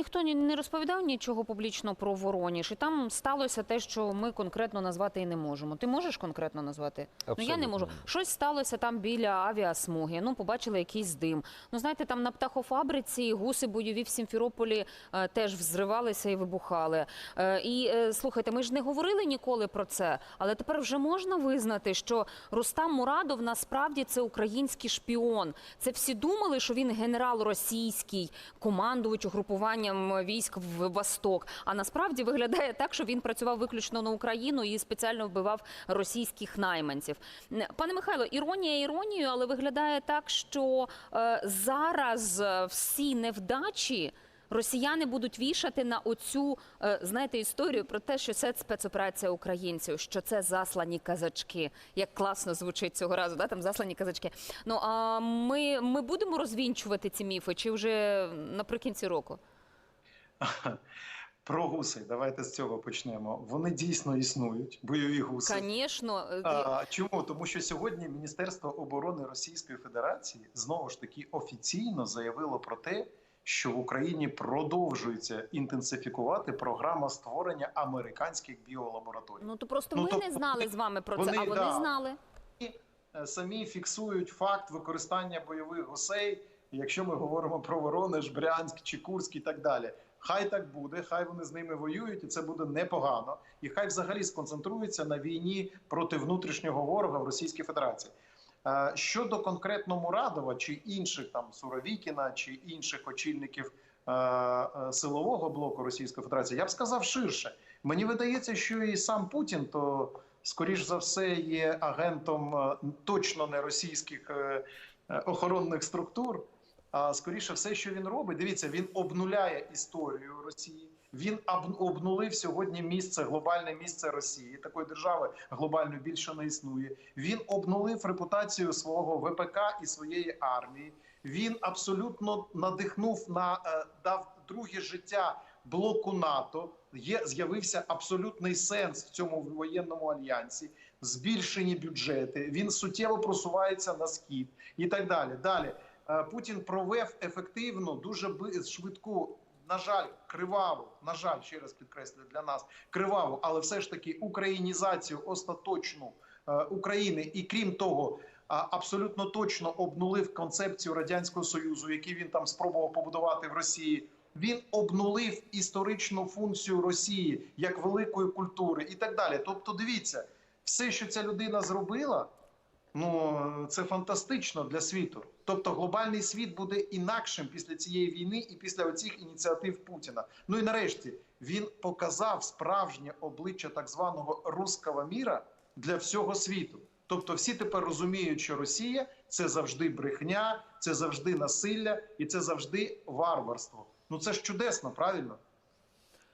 ніхто не розповідав нічого публічно про Вороніж, і там сталося те, що ми конкретно назвати і не можемо. Ти можеш конкретно назвати? Ну я не можу. Щось сталося там біля авіасмуги. Ну, побачили якийсь дим. Ну, знаєте, там на птахофабриці гуси бойові в Сімферополі е, теж взривалися і вибухали. Е, і е, слухайте, ми ж не говорили ніколи про це, але тепер вже можна визнати, що Рустам Мурадов насправді це український шпіон. Це всі думали, що він генерал російський, командувач угрупуванням військ в Восток. А насправді виглядає так, що він працював виключно на Україну і спеціально вбивав російських найманців. Пане Михайло, іронія іронією, але виглядає так, що е, зараз е, всі невдачі. Росіяни будуть вішати на оцю, е, знаєте, історію про те, що це спецоперація українців, що це заслані казачки. Як класно звучить цього разу, да? там заслані казачки. Ну а ми, ми будемо розвінчувати ці міфи, чи вже наприкінці року? Про гуси, давайте з цього почнемо. Вони дійсно існують, бойові гуси. Звісно, е, А, чому? Тому що сьогодні Міністерство оборони Російської Федерації знову ж таки офіційно заявило про те, що в Україні продовжується інтенсифікувати програма створення американських біолабораторій. ну то просто Ну, ми тобто не знали з вами про це, а вони да. знали. Е, самі фіксують факт використання бойових гусей. Якщо ми говоримо про Воронеж, Брянськ чи Курськ і так далі. Хай так буде, хай вони з ними воюють, і це буде непогано. І хай взагалі сконцентруються на війні проти внутрішнього ворога в Російській Федерації. Е, Щодо конкретно Мурадова чи інших там Суровікіна чи інших очільників е, е, силового блоку Російської Федерації, я б сказав ширше. Мені видається, що і сам Путін то скоріш за все є агентом точно не російських охоронних структур. Скоріше, все, що він робить, дивіться, він обнуляє історію Росії. Він обнулив сьогодні місце, глобальне місце Росії. Такої держави глобально більше не існує. Він обнулив репутацію свого ВПК і своєї армії. Він абсолютно надихнув на е, дав друге життя блоку НАТО. Є з'явився абсолютний сенс в цьому воєнному альянсі, збільшені бюджети. Він суттєво просувається на схід і так далі. Далі Путін провев ефективну, дуже швидку. На жаль, криваву, на жаль, ще раз підкреслюю для нас криваву, але все ж таки українізацію остаточну е, України, і крім того, абсолютно точно обнулив концепцію радянського союзу, який він там спробував побудувати в Росії. Він обнулив історичну функцію Росії як великої культури і так далі. Тобто, дивіться, все, що ця людина зробила, ну це фантастично для світу. Тобто, глобальний світ буде інакшим після цієї війни і після оцих ініціатив Путіна. Ну і нарешті він показав справжнє обличчя так званого руского міра для всього світу. Тобто, всі тепер розуміють, що Росія це завжди брехня, це завжди насилля і це завжди варварство. Ну це ж чудесно, правильно?